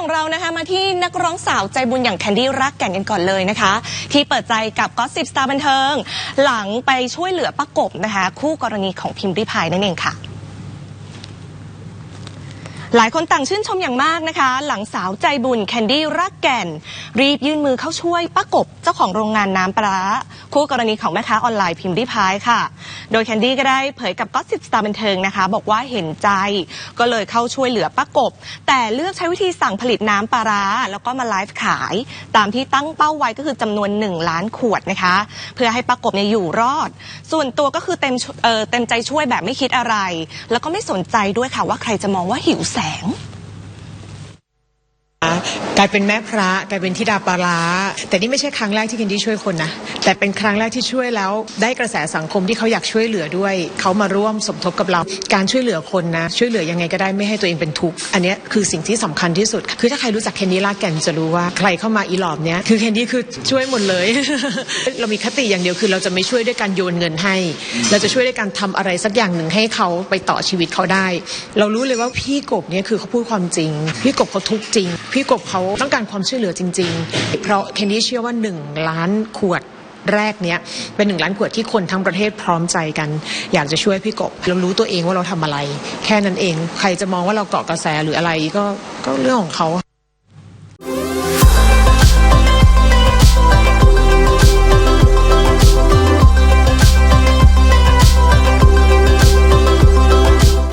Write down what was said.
ของเรานะคะมาที่นักร้องสาวใจบุญอย่างแคนดี้รักแก่นกันก่อนเลยนะคะ ที่เปิดใจกับก็สิบสตาร์บันเทิง หลังไปช่วยเหลือประกบนะคะ คู่กรณีของพิมพ์ริพายนั่นเองค่ะ หลายคนต่างชื่นชมอย่างมากนะคะ หลังสาวใจบุญแคนดี้รักแก่น รีบยื่นมือเข้าช่วยป้ากบเจ้าของโรงงานน้ำปลาคู่กรณีของแม่ค้าออนไลน์พิมพ์ริพายค่ะ โดยแคนดี้ก็ได้เผยกับก็สิบสตาร์บันเทิงนะคะ บอกว่าเห็นใจ ก็เลยเข้าช่วยเหลือป้ากบ แต่เลือกใช้วิธีสั่งผลิตน้ำปลาร้าแล้วก็มาไลฟ์ขาย ตามที่ตั้งเป้าไว้ก็คือจำนวน 1 ล้านขวดนะคะ เพื่อให้ป้ากบเนี่ยอยู่รอด ส่วนตัวก็คือเต็มเเต็มใจช่วยแบบไม่คิดอะไร แล้วก็ไม่สนใจด้วยค่ะว่าใครจะมองว่าหิวแสง กลายเป็นแม่พระกลายเป็นธิดาปลาร้าแต่นี่ไม่ใช่ครั้งแรกที่เคนดี้ช่วยคนนะแต่เป็นครั้งแรกที่ช่วยแล้ว ได้กระแสสังคมที่เขาอยากช่วยเหลือด้วยเขามาร่วมสมทบกับเราการช่วยเหลือคนนะ ช่วยเหลือยังไงก็ได้ไม่ให้ตัวเองเป็นทุกข์อันนี้คือสิ่งที่สำคัญที่สุด คือถ้าใครรู้จักเคนดี้ลากแก่นจะรู้ว่าใครเข้ามาอีหลอบเนี้ยคือเคนดี้คือช่วยหมดเลย เรามีคติอย่างเดียวคือเราจะไม่ช่วยด้วยการโยนเงินให้ เราจะช่วยด้วยการทำอะไรสักอย่างหนึ่งให้เขาไปต่อชีวิตเขาได้ เรารู้เลยว่าพี่กบเนี่ยคือเขาพูดความจริง พี่กบเขาทุกข์จริง พี่กบเขาต้องการความช่วยเหลือจริง ๆ เพราะเคนดี้เชื่อว่า 1 ล้านขวดแรกเนี้ยเป็นหนึ่งล้านขวดที่คนทั้งประเทศพร้อมใจกัน อยากจะช่วยพี่กบเรารู้ตัวเองว่าเราทำอะไร แค่นั้นเอง ใครจะมองว่าเราเกาะกระแสหรืออะไรก็ก็เรื่องของเขา